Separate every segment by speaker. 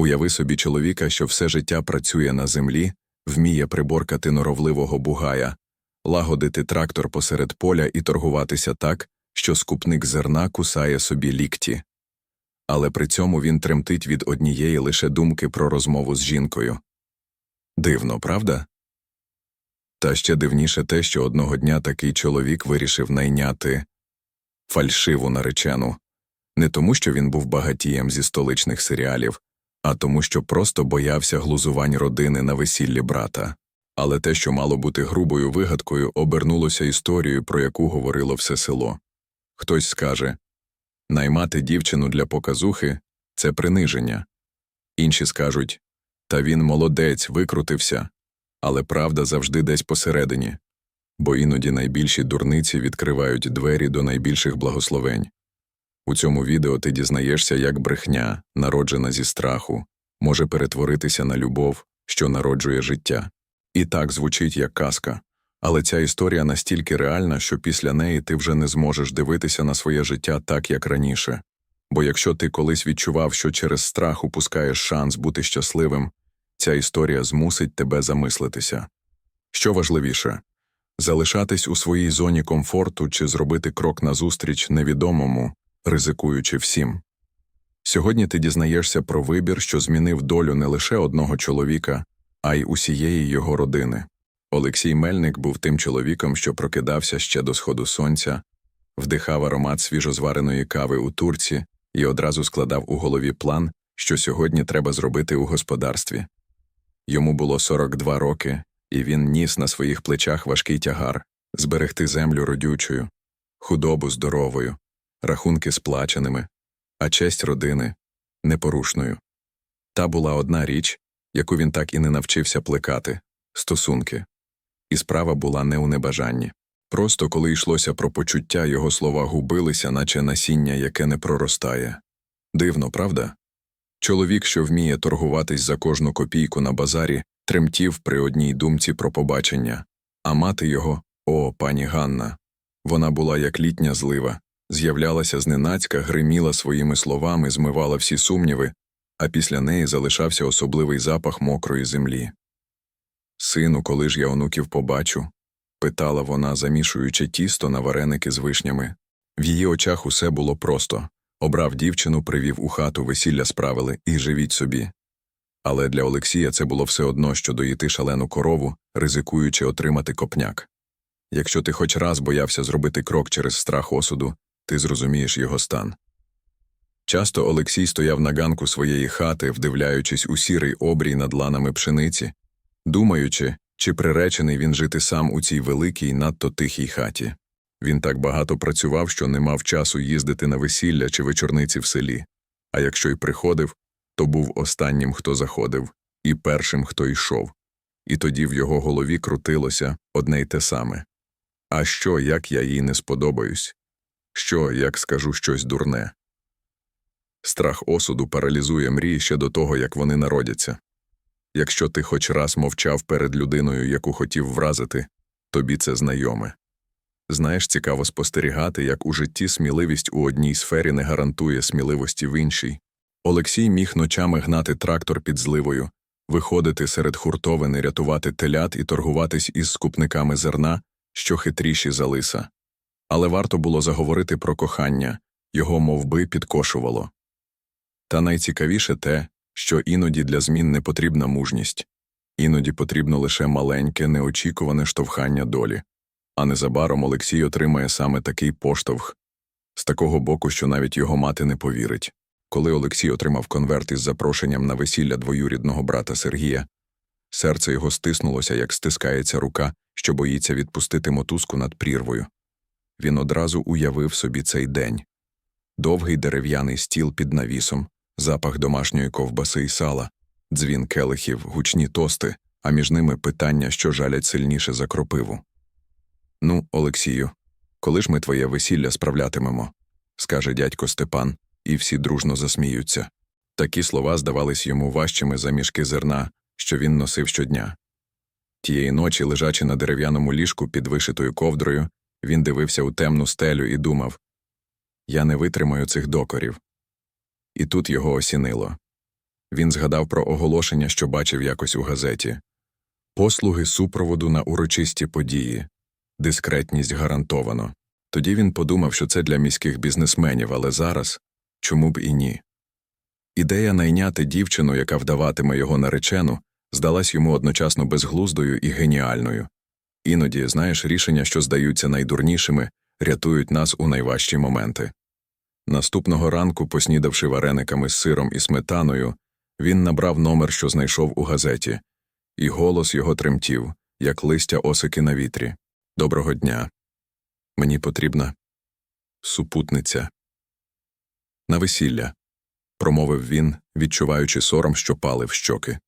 Speaker 1: Уяви собі чоловіка, що все життя працює на землі, вміє приборкати норовливого бугая, лагодити трактор посеред поля і торгуватися так, що скупник зерна кусає собі лікті. Але при цьому він тремтить від однієї лише думки про розмову з жінкою. Дивно, правда? Та ще дивніше те, що одного дня такий чоловік вирішив найняти фальшиву наречену, не тому, що він був багатієм зі столичних серіалів, а тому, що просто боявся глузувань родини на весіллі брата. Але те, що мало бути грубою вигадкою, обернулося історією, про яку говорило все село. Хтось скаже наймати дівчину для показухи це приниження. Інші скажуть та він молодець, викрутився. Але правда завжди десь посередині, бо іноді найбільші дурниці відкривають двері до найбільших благословень. У цьому відео ти дізнаєшся, як брехня, народжена зі страху, може перетворитися на любов, що народжує життя. І так звучить як казка, але ця історія настільки реальна, що після неї ти вже не зможеш дивитися на своє життя так, як раніше. Бо якщо ти колись відчував, що через страх упускаєш шанс бути щасливим, ця історія змусить тебе замислитися. Що важливіше залишатись у своїй зоні комфорту чи зробити крок назустріч невідомому, ризикуючи всім. Сьогодні ти дізнаєшся про вибір, що змінив долю не лише одного чоловіка, а й усієї його родини. Олексій Мельник був тим чоловіком, що прокидався ще до сходу сонця, вдихав аромат свіжозвареної кави у турці і одразу складав у голові план, що сьогодні треба зробити у господарстві. Йому було 42 роки, і він ніс на своїх плечах важкий тягар зберегти землю родючою, худобу здоровою, рахунки сплаченими, а честь родини непорушною. Та була одна річ, яку він так і не навчився плекати стосунки. І справа була не у небажанні. Просто коли йшлося про почуття, його слова губилися, наче насіння, яке не проростає. Дивно, правда? Чоловік, що вміє торгуватись за кожну копійку на базарі, тремтів при одній думці про побачення, а мати його, о, пані Ганна. Вона була як літня злива, з'являлася зненацька, гриміла своїми словами, змивала всі сумніви, а після неї залишався особливий запах мокрої землі. Сину, коли ж я онуків побачу? питала вона, замішуючи тісто на вареники з вишнями. В її очах усе було просто обрав дівчину, привів у хату, весілля справили і живіть собі. Але для Олексія це було все одно, що доїти шалену корову, ризикуючи отримати копняк. Якщо ти хоч раз боявся зробити крок через страх осуду, ти зрозумієш його стан. Часто Олексій стояв на ганку своєї хати, вдивляючись у сірий обрій над ланами пшениці, думаючи, чи приречений він жити сам у цій великій, надто тихій хаті. Він так багато працював, що не мав часу їздити на весілля чи вечорниці в селі, а якщо й приходив, то був останнім, хто заходив, і першим, хто йшов. І тоді в його голові крутилося одне й те саме А що, як я їй не сподобаюсь? Що, як скажу щось дурне? Страх осуду паралізує мрії ще до того, як вони народяться. Якщо ти хоч раз мовчав перед людиною, яку хотів вразити, тобі це знайоме. Знаєш, цікаво спостерігати, як у житті сміливість у одній сфері не гарантує сміливості в іншій. Олексій міг ночами гнати трактор під зливою, виходити серед хуртовини, рятувати телят і торгуватись із скупниками зерна, що хитріші за лиса. Але варто було заговорити про кохання його мовби підкошувало. Та найцікавіше те, що іноді для змін не потрібна мужність, іноді потрібно лише маленьке, неочікуване штовхання долі. А незабаром Олексій отримає саме такий поштовх з такого боку, що навіть його мати не повірить. Коли Олексій отримав конверт із запрошенням на весілля двоюрідного брата Сергія, серце його стиснулося, як стискається рука, що боїться відпустити мотузку над прірвою. Він одразу уявив собі цей день довгий дерев'яний стіл під навісом, запах домашньої ковбаси й сала, дзвін келихів, гучні тости, а між ними питання, що жалять сильніше за кропиву. Ну, Олексію, коли ж ми твоє весілля справлятимемо? скаже дядько Степан, і всі дружно засміються. Такі слова здавались йому важчими за мішки зерна, що він носив щодня. Тієї ночі, лежачи на дерев'яному ліжку під вишитою ковдрою, він дивився у темну стелю і думав Я не витримаю цих докорів. І тут його осінило. Він згадав про оголошення, що бачив якось у газеті. Послуги супроводу на урочисті події. Дискретність гарантовано. Тоді він подумав, що це для міських бізнесменів, але зараз чому б і ні. Ідея найняти дівчину, яка вдаватиме його наречену, здалась йому одночасно безглуздою і геніальною. Іноді, знаєш, рішення, що здаються найдурнішими, рятують нас у найважчі моменти. Наступного ранку, поснідавши варениками з сиром і сметаною, він набрав номер, що знайшов у газеті, і голос його тремтів, як листя осики на вітрі. Доброго дня. Мені потрібна супутниця. На весілля, промовив він, відчуваючи сором, що палив щоки.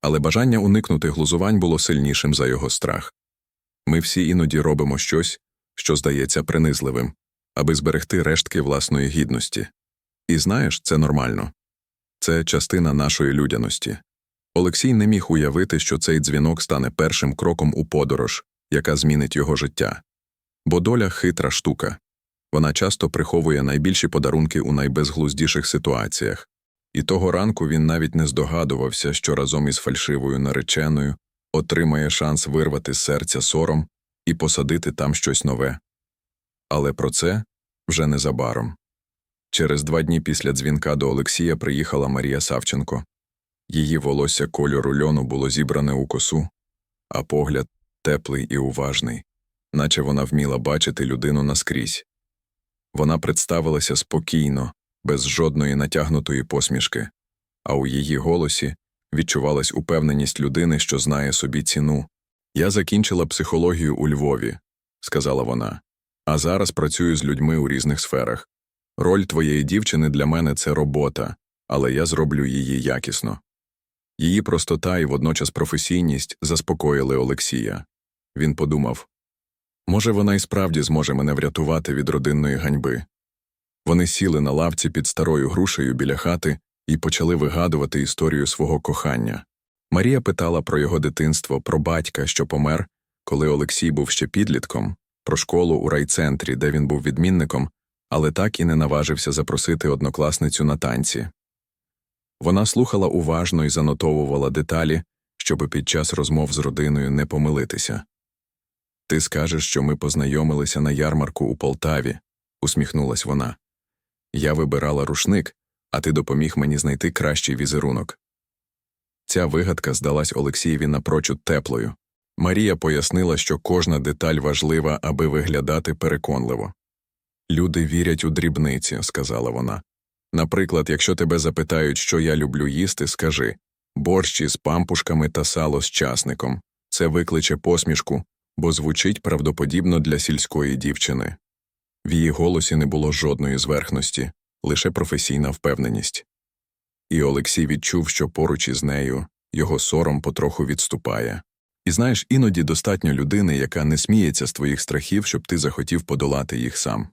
Speaker 1: Але бажання уникнути глузувань було сильнішим за його страх. Ми всі іноді робимо щось, що здається принизливим, аби зберегти рештки власної гідності. І знаєш, це нормально. Це частина нашої людяності. Олексій не міг уявити, що цей дзвінок стане першим кроком у подорож, яка змінить його життя. Бо доля хитра штука. Вона часто приховує найбільші подарунки у найбезглуздіших ситуаціях. І того ранку він навіть не здогадувався, що разом із фальшивою нареченою отримає шанс вирвати з серця сором і посадити там щось нове. Але про це вже незабаром. Через два дні після дзвінка до Олексія приїхала Марія Савченко. Її волосся кольору льону було зібране у косу, а погляд теплий і уважний, наче вона вміла бачити людину наскрізь. Вона представилася спокійно, без жодної натягнутої посмішки, а у її голосі відчувалась упевненість людини, що знає собі ціну. Я закінчила психологію у Львові, сказала вона, а зараз працюю з людьми у різних сферах. Роль твоєї дівчини для мене це робота, але я зроблю її якісно. Її простота і водночас професійність заспокоїли Олексія. Він подумав може, вона і справді зможе мене врятувати від родинної ганьби. Вони сіли на лавці під старою грушею біля хати і почали вигадувати історію свого кохання. Марія питала про його дитинство, про батька, що помер, коли Олексій був ще підлітком, про школу у райцентрі, де він був відмінником, але так і не наважився запросити однокласницю на танці. Вона слухала уважно і занотовувала деталі, щоб під час розмов з родиною не помилитися. Ти скажеш, що ми познайомилися на ярмарку у Полтаві, усміхнулась вона. Я вибирала рушник, а ти допоміг мені знайти кращий візерунок. Ця вигадка здалась Олексієві напрочуд теплою. Марія пояснила, що кожна деталь важлива, аби виглядати переконливо. Люди вірять у дрібниці, сказала вона. Наприклад, якщо тебе запитають, що я люблю їсти, скажи борщ із пампушками та сало з часником. Це викличе посмішку, бо звучить правдоподібно для сільської дівчини. В її голосі не було жодної зверхності, лише професійна впевненість. І Олексій відчув, що поруч із нею його сором потроху відступає. І знаєш, іноді достатньо людини, яка не сміється з твоїх страхів, щоб ти захотів подолати їх сам.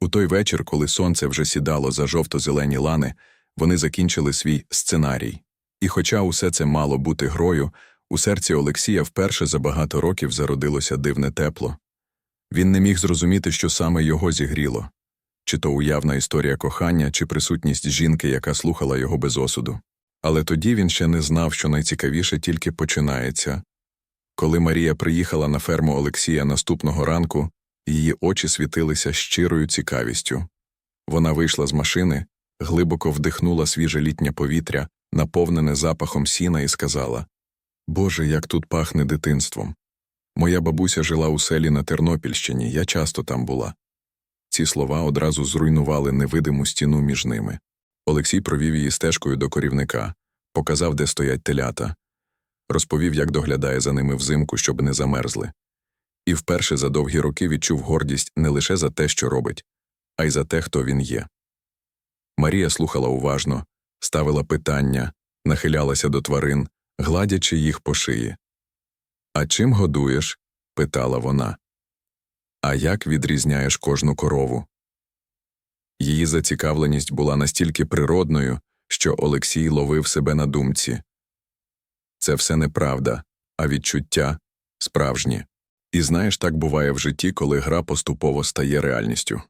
Speaker 1: У той вечір, коли сонце вже сідало за жовто-зелені лани, вони закінчили свій сценарій. І хоча усе це мало бути грою, у серці Олексія вперше за багато років зародилося дивне тепло. Він не міг зрозуміти, що саме його зігріло чи то уявна історія кохання, чи присутність жінки, яка слухала його без осуду. Але тоді він ще не знав, що найцікавіше тільки починається. Коли Марія приїхала на ферму Олексія наступного ранку, її очі світилися щирою цікавістю. Вона вийшла з машини, глибоко вдихнула свіже літнє повітря, наповнене запахом сіна, і сказала Боже, як тут пахне дитинством. Моя бабуся жила у селі на Тернопільщині, я часто там була. Ці слова одразу зруйнували невидиму стіну між ними. Олексій провів її стежкою до корівника, показав, де стоять телята, розповів, як доглядає за ними взимку, щоб не замерзли. І вперше за довгі роки відчув гордість не лише за те, що робить, а й за те, хто він є. Марія слухала уважно, ставила питання, нахилялася до тварин, гладячи їх по шиї. А чим годуєш? питала вона. А як відрізняєш кожну корову? Її зацікавленість була настільки природною, що Олексій ловив себе на думці. Це все неправда, а відчуття справжні. І знаєш, так буває в житті, коли гра поступово стає реальністю.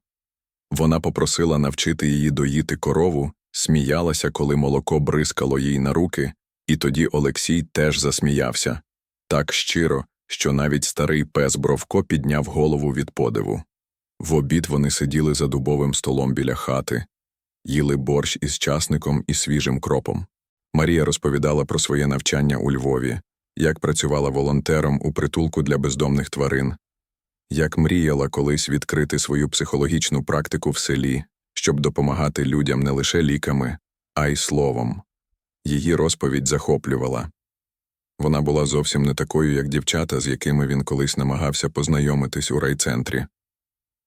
Speaker 1: Вона попросила навчити її доїти корову, сміялася, коли молоко бризкало їй на руки, і тоді Олексій теж засміявся. Так щиро, що навіть старий пес Бровко підняв голову від подиву. В обід вони сиділи за дубовим столом біля хати, їли борщ із часником і свіжим кропом. Марія розповідала про своє навчання у Львові, як працювала волонтером у притулку для бездомних тварин, як мріяла колись відкрити свою психологічну практику в селі, щоб допомагати людям не лише ліками, а й словом. Її розповідь захоплювала. Вона була зовсім не такою, як дівчата, з якими він колись намагався познайомитись у райцентрі.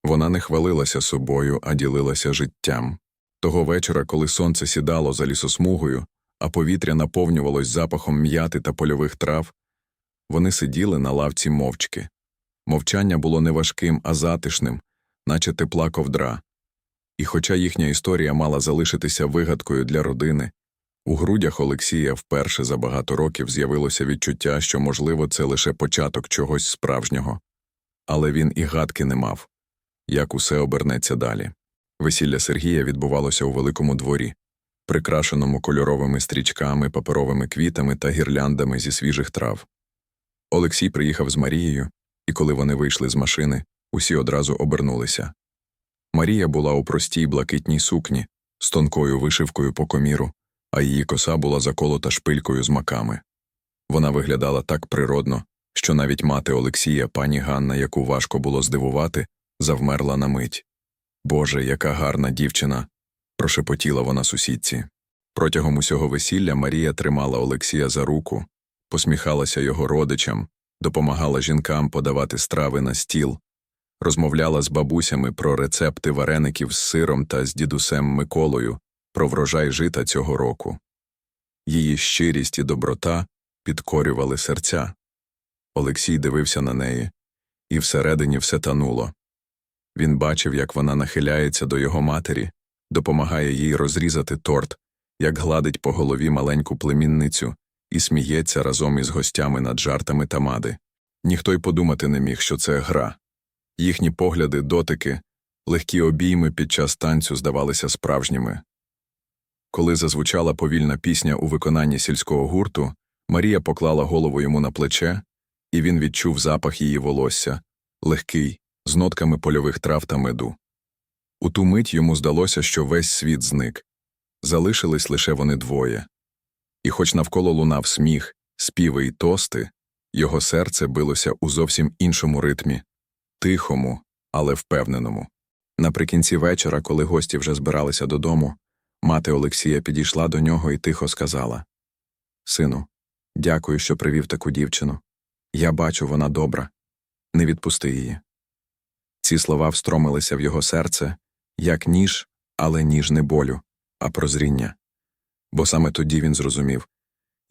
Speaker 1: Вона не хвалилася собою, а ділилася життям. Того вечора, коли сонце сідало за лісосмугою, а повітря наповнювалось запахом м'яти та польових трав, вони сиділи на лавці мовчки. Мовчання було не важким, а затишним, наче тепла ковдра. І хоча їхня історія мала залишитися вигадкою для родини, у грудях Олексія вперше за багато років з'явилося відчуття, що, можливо, це лише початок чогось справжнього. Але він і гадки не мав як усе обернеться далі. Весілля Сергія відбувалося у великому дворі, прикрашеному кольоровими стрічками, паперовими квітами та гірляндами зі свіжих трав. Олексій приїхав з Марією, і коли вони вийшли з машини, усі одразу обернулися. Марія була у простій блакитній сукні з тонкою вишивкою по коміру, а її коса була заколота шпилькою з маками. Вона виглядала так природно, що навіть мати Олексія, пані Ганна, яку важко було здивувати, завмерла на мить. Боже, яка гарна дівчина. прошепотіла вона сусідці. Протягом усього весілля Марія тримала Олексія за руку, посміхалася його родичам, допомагала жінкам подавати страви на стіл, розмовляла з бабусями про рецепти вареників з сиром та з дідусем Миколою, про врожай жита цього року. Її щирість і доброта підкорювали серця. Олексій дивився на неї, і всередині все тануло. Він бачив, як вона нахиляється до його матері, допомагає їй розрізати торт, як гладить по голові маленьку племінницю і сміється разом із гостями над жартами тамади. Ніхто й подумати не міг, що це гра. Їхні погляди, дотики, легкі обійми під час танцю здавалися справжніми. Коли зазвучала повільна пісня у виконанні сільського гурту, Марія поклала голову йому на плече, і він відчув запах її волосся, легкий, з нотками польових трав та меду. У ту мить йому здалося, що весь світ зник. Залишились лише вони двоє. І хоч навколо лунав сміх, співи й тости, його серце билося у зовсім іншому ритмі тихому, але впевненому. Наприкінці вечора, коли гості вже збиралися додому, мати Олексія підійшла до нього і тихо сказала Сину, дякую, що привів таку дівчину. Я бачу, вона добра. Не відпусти її. Ці слова встромилися в його серце, як ніж, але ніж не болю, а прозріння. Бо саме тоді він зрозумів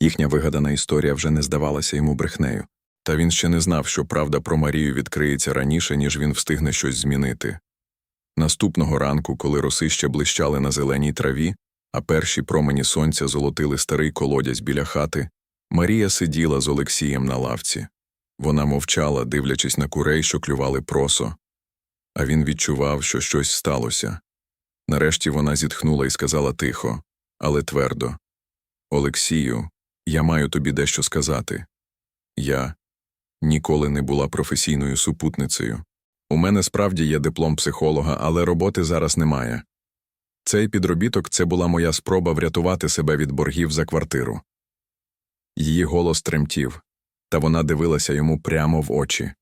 Speaker 1: їхня вигадана історія вже не здавалася йому брехнею, та він ще не знав, що правда про Марію відкриється раніше, ніж він встигне щось змінити. Наступного ранку, коли роси ще блищали на зеленій траві, а перші промені сонця золотили старий колодязь біля хати, Марія сиділа з Олексієм на лавці. Вона мовчала, дивлячись на курей, що клювали просо, а він відчував, що щось сталося. Нарешті вона зітхнула і сказала тихо, але твердо Олексію, я маю тобі дещо сказати. Я ніколи не була професійною супутницею. У мене справді є диплом психолога, але роботи зараз немає. Цей підробіток це була моя спроба врятувати себе від боргів за квартиру. Її голос тремтів, та вона дивилася йому прямо в очі.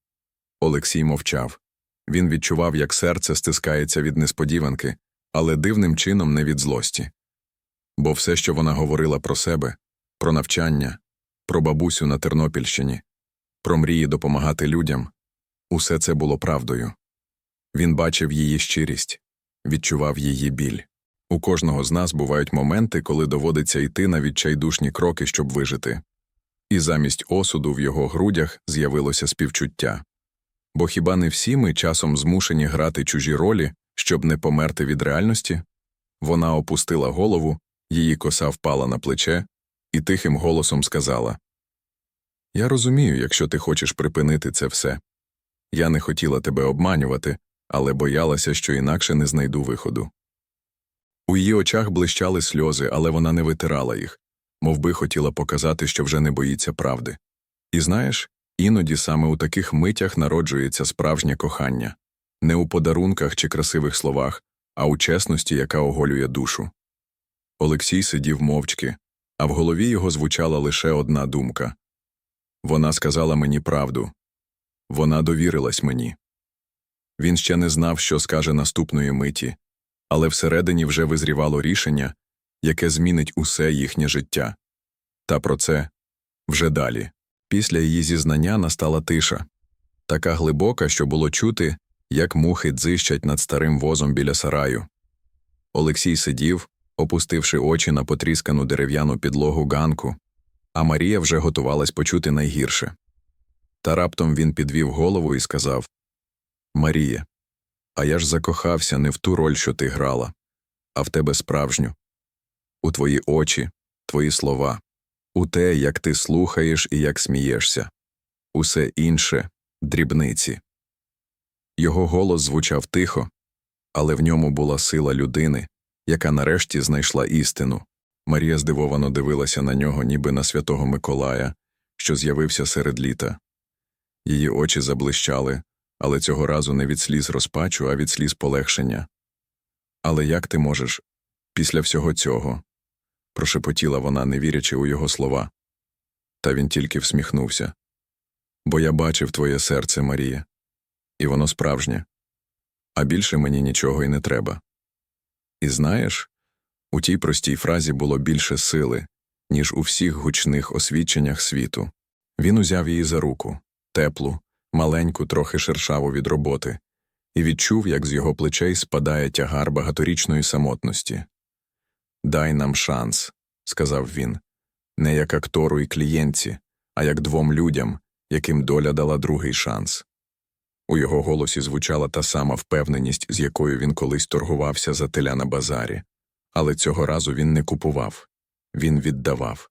Speaker 1: Олексій мовчав. Він відчував, як серце стискається від несподіванки, але дивним чином не від злості. Бо все, що вона говорила про себе, про навчання, про бабусю на Тернопільщині, про мрії допомагати людям, усе це було правдою. Він бачив її щирість, відчував її біль. У кожного з нас бувають моменти, коли доводиться йти на відчайдушні кроки, щоб вижити. І замість осуду в його грудях з'явилося співчуття. Бо хіба не всі ми часом змушені грати чужі ролі, щоб не померти від реальності? Вона опустила голову, її коса впала на плече і тихим голосом сказала Я розумію, якщо ти хочеш припинити це все. Я не хотіла тебе обманювати, але боялася, що інакше не знайду виходу. У її очах блищали сльози, але вона не витирала їх, мов би хотіла показати, що вже не боїться правди. І знаєш, іноді саме у таких митях народжується справжнє кохання не у подарунках чи красивих словах, а у чесності, яка оголює душу. Олексій сидів мовчки, а в голові його звучала лише одна думка вона сказала мені правду, вона довірилась мені. Він ще не знав, що скаже наступної миті, але всередині вже визрівало рішення, яке змінить усе їхнє життя. Та про це вже далі. Після її зізнання настала тиша, така глибока, що було чути, як мухи дзищать над старим возом біля сараю. Олексій сидів, опустивши очі на потріскану дерев'яну підлогу ганку, а Марія вже готувалась почути найгірше. Та раптом він підвів голову і сказав Марія, а я ж закохався не в ту роль, що ти грала, а в тебе справжню, у твої очі, твої слова, у те, як ти слухаєш і як смієшся, усе інше дрібниці. Його голос звучав тихо, але в ньому була сила людини, яка нарешті знайшла істину. Марія здивовано дивилася на нього, ніби на святого Миколая, що з'явився серед літа. Її очі заблищали, але цього разу не від сліз розпачу, а від сліз полегшення. Але як ти можеш після всього цього? прошепотіла вона, не вірячи у його слова. Та він тільки всміхнувся. Бо я бачив твоє серце, Марія, і воно справжнє, а більше мені нічого й не треба. І знаєш, у тій простій фразі було більше сили, ніж у всіх гучних освідченнях світу. Він узяв її за руку, теплу, маленьку, трохи шершаву від роботи, і відчув, як з його плечей спадає тягар багаторічної самотності. Дай нам шанс, сказав він, не як актору і клієнтці, а як двом людям, яким доля дала другий шанс. У його голосі звучала та сама впевненість, з якою він колись торгувався за теля на базарі. Але цього разу він не купував, він віддавав,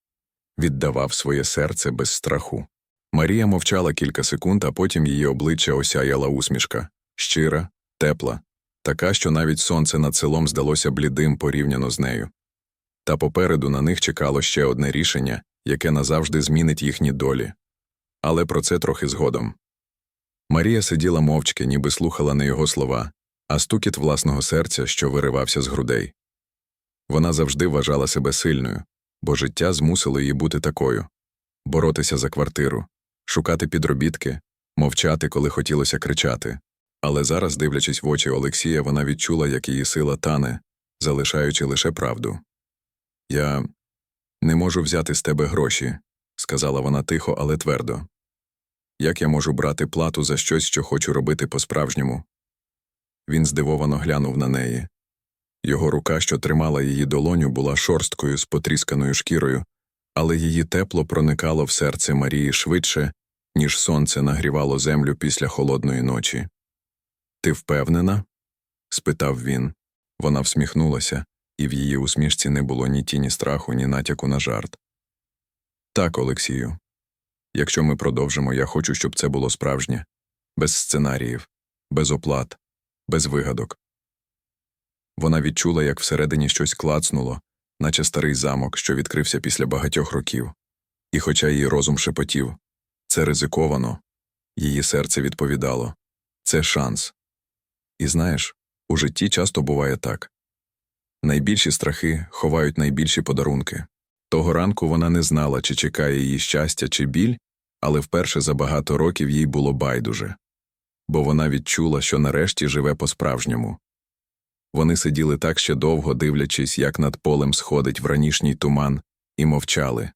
Speaker 1: віддавав своє серце без страху. Марія мовчала кілька секунд, а потім її обличчя осяяла усмішка щира, тепла, така, що навіть сонце над селом здалося блідим порівняно з нею. Та попереду на них чекало ще одне рішення, яке назавжди змінить їхні долі. Але про це трохи згодом. Марія сиділа мовчки, ніби слухала не його слова, а стукіт власного серця, що виривався з грудей. Вона завжди вважала себе сильною, бо життя змусило її бути такою боротися за квартиру, шукати підробітки, мовчати, коли хотілося кричати. Але зараз, дивлячись в очі Олексія, вона відчула, як її сила тане, залишаючи лише правду. Я не можу взяти з тебе гроші, сказала вона тихо, але твердо. Як я можу брати плату за щось, що хочу робити по-справжньому? Він здивовано глянув на неї. Його рука, що тримала її долоню, була шорсткою з потрісканою шкірою, але її тепло проникало в серце Марії швидше, ніж сонце нагрівало землю після холодної ночі. Ти впевнена? спитав він. Вона всміхнулася, і в її усмішці не було ні тіні страху, ні натяку на жарт. Так, Олексію. Якщо ми продовжимо, я хочу, щоб це було справжнє, без сценаріїв, без оплат, без вигадок. Вона відчула, як всередині щось клацнуло, наче старий замок, що відкрився після багатьох років. І, хоча її розум шепотів це ризиковано, її серце відповідало це шанс. І знаєш, у житті часто буває так найбільші страхи ховають найбільші подарунки. Того ранку вона не знала, чи чекає її щастя, чи біль, але вперше за багато років їй було байдуже, бо вона відчула, що нарешті живе по-справжньому. Вони сиділи так ще довго, дивлячись, як над полем сходить вранішній туман, і мовчали.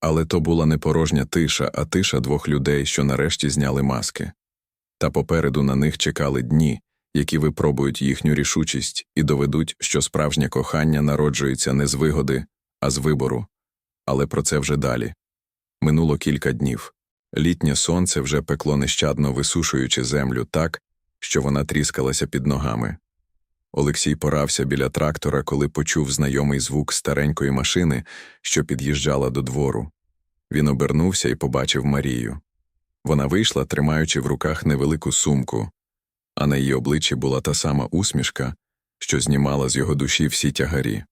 Speaker 1: Але то була не порожня тиша, а тиша двох людей, що нарешті зняли маски. Та попереду на них чекали дні, які випробують їхню рішучість і доведуть, що справжнє кохання народжується не з вигоди, а з вибору. Але про це вже далі. Минуло кілька днів. Літнє сонце вже пекло нещадно висушуючи землю так, що вона тріскалася під ногами. Олексій порався біля трактора, коли почув знайомий звук старенької машини, що під'їжджала до двору. Він обернувся і побачив Марію. Вона вийшла, тримаючи в руках невелику сумку, а на її обличчі була та сама усмішка, що знімала з його душі всі тягарі.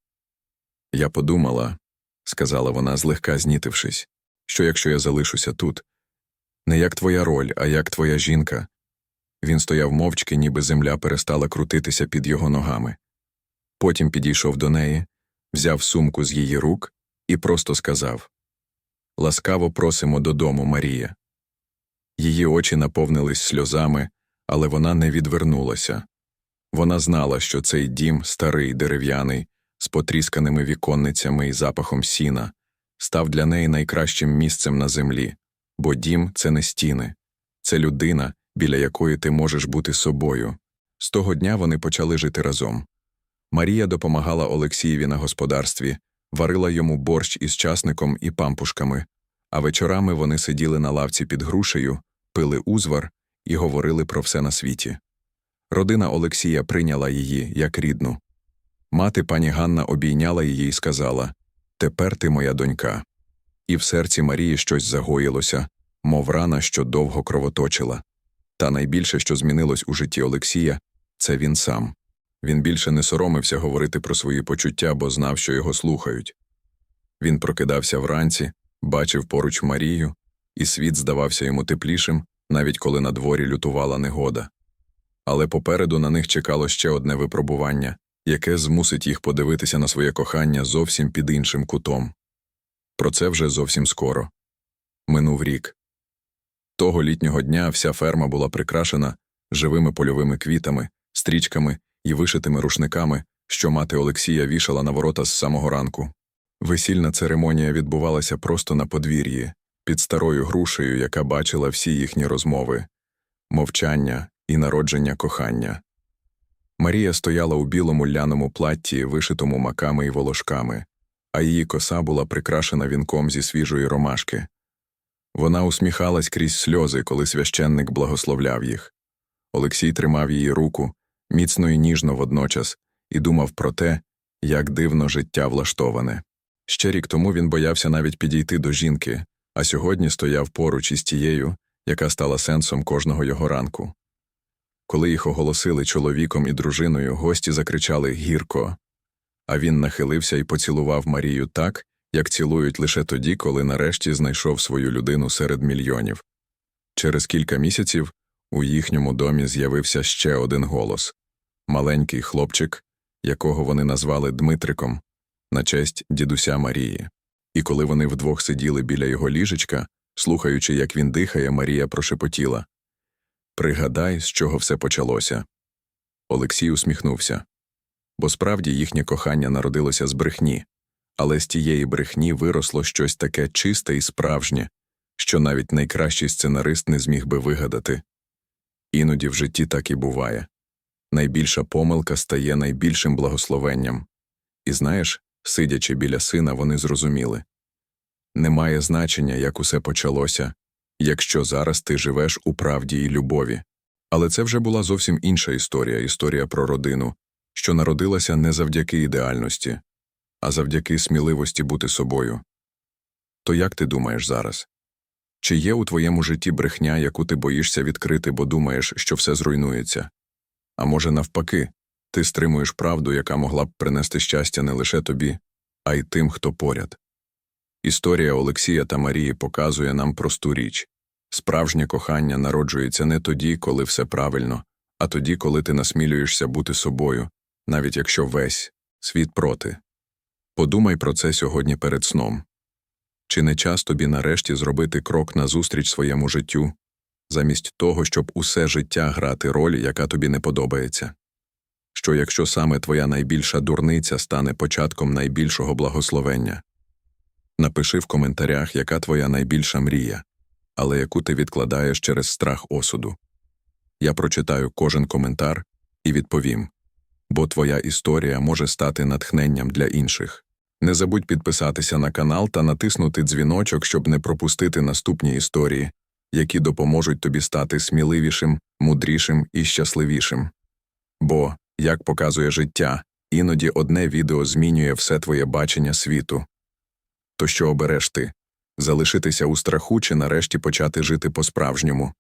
Speaker 1: Я подумала, сказала вона, злегка знітившись, що якщо я залишуся тут, не як твоя роль, а як твоя жінка. Він стояв мовчки, ніби земля перестала крутитися під його ногами. Потім підійшов до неї, взяв сумку з її рук і просто сказав Ласкаво просимо додому, Марія. Її очі наповнились сльозами, але вона не відвернулася. Вона знала, що цей дім, старий, дерев'яний, з потрісканими віконницями і запахом сіна, став для неї найкращим місцем на землі, бо дім це не стіни, це людина, біля якої ти можеш бути собою. З того дня вони почали жити разом. Марія допомагала Олексієві на господарстві, варила йому борщ із часником і пампушками, а вечорами вони сиділи на лавці під грушею, пили узвар і говорили про все на світі. Родина Олексія прийняла її як рідну. Мати пані Ганна обійняла її і сказала Тепер ти моя донька. І в серці Марії щось загоїлося, мов рана, що довго кровоточила. Та найбільше, що змінилось у житті Олексія, це він сам. Він більше не соромився говорити про свої почуття, бо знав, що його слухають. Він прокидався вранці, бачив поруч Марію, і світ здавався йому теплішим, навіть коли на дворі лютувала негода. Але попереду на них чекало ще одне випробування, яке змусить їх подивитися на своє кохання зовсім під іншим кутом. Про це вже зовсім скоро. Минув рік. Того літнього дня вся ферма була прикрашена живими польовими квітами, стрічками і вишитими рушниками, що мати Олексія вішала на ворота з самого ранку. Весільна церемонія відбувалася просто на подвір'ї, під старою грушею, яка бачила всі їхні розмови, мовчання і народження кохання. Марія стояла у білому ляному платті, вишитому маками і волошками, а її коса була прикрашена вінком зі свіжої ромашки. Вона усміхалась крізь сльози, коли священник благословляв їх. Олексій тримав її руку, міцно і ніжно водночас, і думав про те, як дивно життя влаштоване. Ще рік тому він боявся навіть підійти до жінки, а сьогодні стояв поруч із тією, яка стала сенсом кожного його ранку. Коли їх оголосили чоловіком і дружиною, гості закричали гірко, а він нахилився і поцілував Марію так, як цілують лише тоді, коли нарешті знайшов свою людину серед мільйонів. Через кілька місяців у їхньому домі з'явився ще один голос маленький хлопчик, якого вони назвали Дмитриком, на честь дідуся Марії. І коли вони вдвох сиділи біля його ліжечка, слухаючи, як він дихає, Марія прошепотіла Пригадай, з чого все почалося. Олексій усміхнувся. Бо справді їхнє кохання народилося з брехні, але з тієї брехні виросло щось таке чисте і справжнє, що навіть найкращий сценарист не зміг би вигадати. Іноді в житті так і буває. Найбільша помилка стає найбільшим благословенням. І знаєш, сидячи біля сина, вони зрозуміли немає значення, як усе почалося, якщо зараз ти живеш у правді і любові. Але це вже була зовсім інша історія історія про родину, що народилася не завдяки ідеальності, а завдяки сміливості бути собою. То як ти думаєш зараз? Чи є у твоєму житті брехня, яку ти боїшся відкрити, бо думаєш, що все зруйнується? А може, навпаки, ти стримуєш правду, яка могла б принести щастя не лише тобі, а й тим, хто поряд. Історія Олексія та Марії показує нам просту річ справжнє кохання народжується не тоді, коли все правильно, а тоді, коли ти насмілюєшся бути собою, навіть якщо весь світ проти. Подумай про це сьогодні перед сном. Чи не час тобі нарешті зробити крок назустріч своєму життю, замість того, щоб усе життя грати роль, яка тобі не подобається? Що якщо саме твоя найбільша дурниця стане початком найбільшого благословення? Напиши в коментарях, яка твоя найбільша мрія, але яку ти відкладаєш через страх осуду. Я прочитаю кожен коментар і відповім, бо твоя історія може стати натхненням для інших. Не забудь підписатися на канал та натиснути дзвіночок, щоб не пропустити наступні історії, які допоможуть тобі стати сміливішим, мудрішим і щасливішим. Бо, як показує життя, іноді одне відео змінює все твоє бачення світу. То що обереш ти залишитися у страху чи нарешті почати жити по-справжньому?